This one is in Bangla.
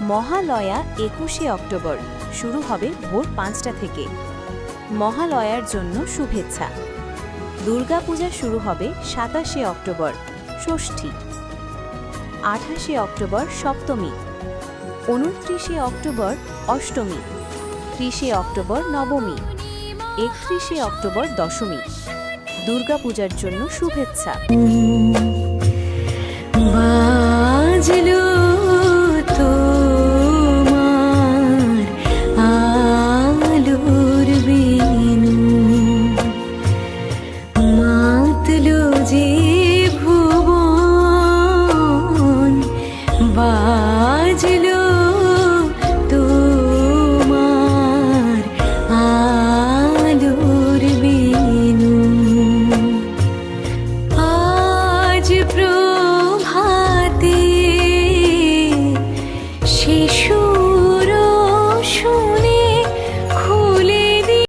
মহালয়া একুশে অক্টোবর। শুরু হবে ভোর পাঁচটা থেকে। মহালয়ার জন্য শুভেচ্ছা। দুর্গাপূজা শুরু হবে সাতাশে অক্টোবর, ষষ্ঠী। আঠাশে অক্টোবর, সপ্তমী। উনত্রিশে অক্টোবর, অষ্টমী। ত্রিশে অক্টোবর, নবমী। একত্রিশে অক্টোবর, দশমী। দুর্গাপূজার জন্য শুভেচ্ছা। বাবা